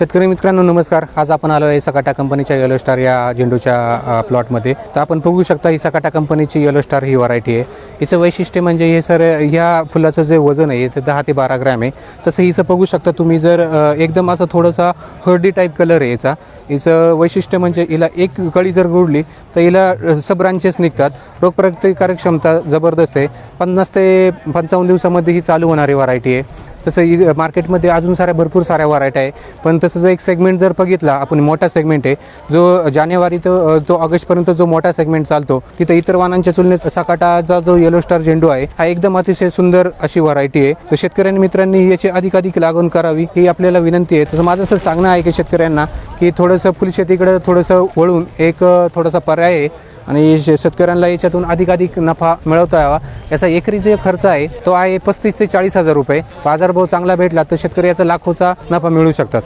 शेतकरी मित्रांनो नमस्कार. आज आपण आलो आहे सकाटा कंपनीच्या येलो स्टार या झेंडूच्या प्लॉटमध्ये. तर आपण बघू शकता ही सकाटा कंपनीची येलो स्टार ही व्हरायटी आहे. हिचं वैशिष्ट्य म्हणजे हे सर ह्या फुलाचं जे वजन आहे ते दहा ते बारा ग्रॅम आहे. तसं हिचं बघू शकता तुम्ही जर एकदम असं थोडंसा हळदी टाईप कलर आहे याचा हिचं वैशिष्ट्य म्हणजे हिला एक कळी जर गुडली तर हिला सब ब्रांचेस निघतात. रोगप्रतिकारक क्षमता जबरदस्त आहे. पन्नास ते पंचावन्न दिवसामध्ये ही चालू होणारी व्हरायटी आहे. तसं ही मार्केटमध्ये अजून साऱ्या भरपूर साऱ्या व्हरायटी आहे. पण तसं जर एक सेगमेंट जर बघितला आपण मोठा सेगमेंट आहे जो जानेवारी तर जो ऑगस्टपर्यंत जो मोठा सेगमेंट चालतो तिथं इतर वाहनांच्या तुलनेत सकाटाचा जो येलो स्टार झेंडू आहे हा एकदम अतिशय सुंदर अशी व्हरायटी आहे. तर शेतकऱ्यांनी मित्रांनी याची अधिकाधिक लागवण करावी ही आपल्याला विनंती आहे. तसं माझं असं सांगणं आहे की शेतकऱ्यांना की थोडंसं फुलशेतीकडे थोडंसं वळून एक थोडासा पर्याय आहे. आणि शे- शेतकऱ्यांना याच्यातून अधिकाधिक नफा मिळवता यावा याचा एकरी जे खर्च आहे. तो आहे पस्तीस ते चाळीस हजार रुपये. बाजारभाव चांगला भेटला तर शेतकरी याचा लाखोचा नफा मिळू शकतात.